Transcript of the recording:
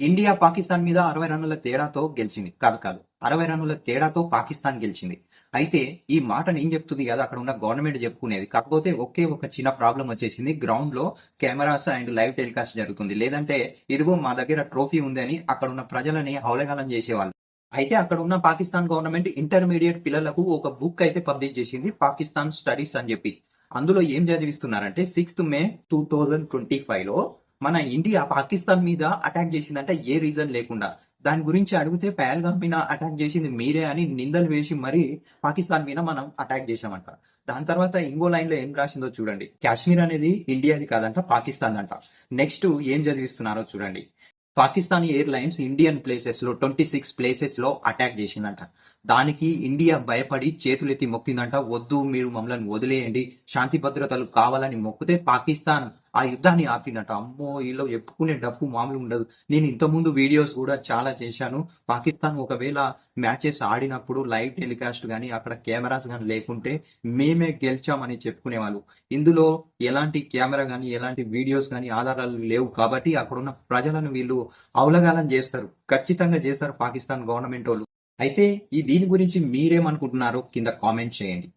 India Pakistan మీద అరవై రన్నుల తేడాతో గెలిచింది. కాదు కాదు. అరవై రన్నుల తేడాతో పాకిస్తాన్ గెలిచింది. అయితే ఈ మాట నేను చెప్తుంది కదా అక్కడ ఉన్న గవర్నమెంట్ చెప్పుకునేది. కాకపోతే ఒకే ఒక చిన్న ప్రాబ్లం వచ్చేసింది. గ్రౌండ్లో కెమెరాస్ అండ్ లైవ్ టెలికాస్ట్ జరుగుతుంది. లేదంటే ఇదిగో మా దగ్గర ట్రోఫీ ఉంది అని అక్కడ ఉన్న ప్రజలని హౌలగాలం చేసేవాళ్ళు. అయితే అక్కడ ఉన్న పాకిస్తాన్ గవర్నమెంట్ ఇంటర్మీడియట్ పిల్లలకు ఒక బుక్ అయితే పబ్లిష్ చేసింది. పాకిస్తాన్ స్టడీస్ అని చెప్పి. అందులో ఏం చదివిస్తున్నారంటే sixth May two thousand twenty ఫైవ్లో మన ఇండియా పాకిస్తాన్ మీద అటాక్ చేసిందంటే ఏ రీజన్ లేకుండా. దాని గురించి అడిగితే పహల్గామ్ మీద అటాక్ చేసింది మీరే అని నిందలు వేసి మరి పాకిస్తాన్ మీద మనం అటాక్ చేశామంట. దాని తర్వాత ఇంకో లైన్లో ఏం రాసిందో చూడండి. కాశ్మీర్ అనేది ఇండియాది కాదంట పాకిస్తాన్ అంట నెక్స్ట్ ఏం చదివిస్తున్నారో చూడండి. పాకిస్తాన్ ఎయిర్లైన్స్ ఇండియన్ ప్లేసెస్లో ట్వంటీ సిక్స్ ప్లేసెస్లో అటాక్ చేసిందంట. దానికి ఇండియా భయపడి చేతులెత్తి మొక్కిందంట. వద్దు మీరు మమ్మల్ని వదిలేయండి. శాంతి భద్రతలు కావాలని మొక్కితే పాకిస్తాన్ ఆ యుద్ధాన్ని ఆపిందట. అమ్మో వీళ్ళు చెప్పుకునే డబ్బు మామూలు ఉండదు. నేను ఇంతకుముందు వీడియోస్ కూడా చాలా చేశాను. పాకిస్తాన్ ఒకవేళ మ్యాచెస్ ఆడినప్పుడు లైవ్ టెలికాస్ట్ కానీ అక్కడ కెమెరాస్ కానీ లేకుంటే మేమే గెలిచామని చెప్పుకునేవాళ్ళు. ఇందులో ఎలాంటి కెమెరా కానీ ఎలాంటి వీడియోస్ కానీ ఆధారాలు లేవు కాబట్టి అక్కడ ఉన్న ప్రజలను వీళ్ళు అవలగాలం చేస్తారు. ఖచ్చితంగా చేస్తారు పాకిస్తాన్ గవర్నమెంట్ వాళ్ళు. అయితే ఈ దీని గురించి మీరేమనుకుంటున్నారో కింద కామెంట్ చేయండి.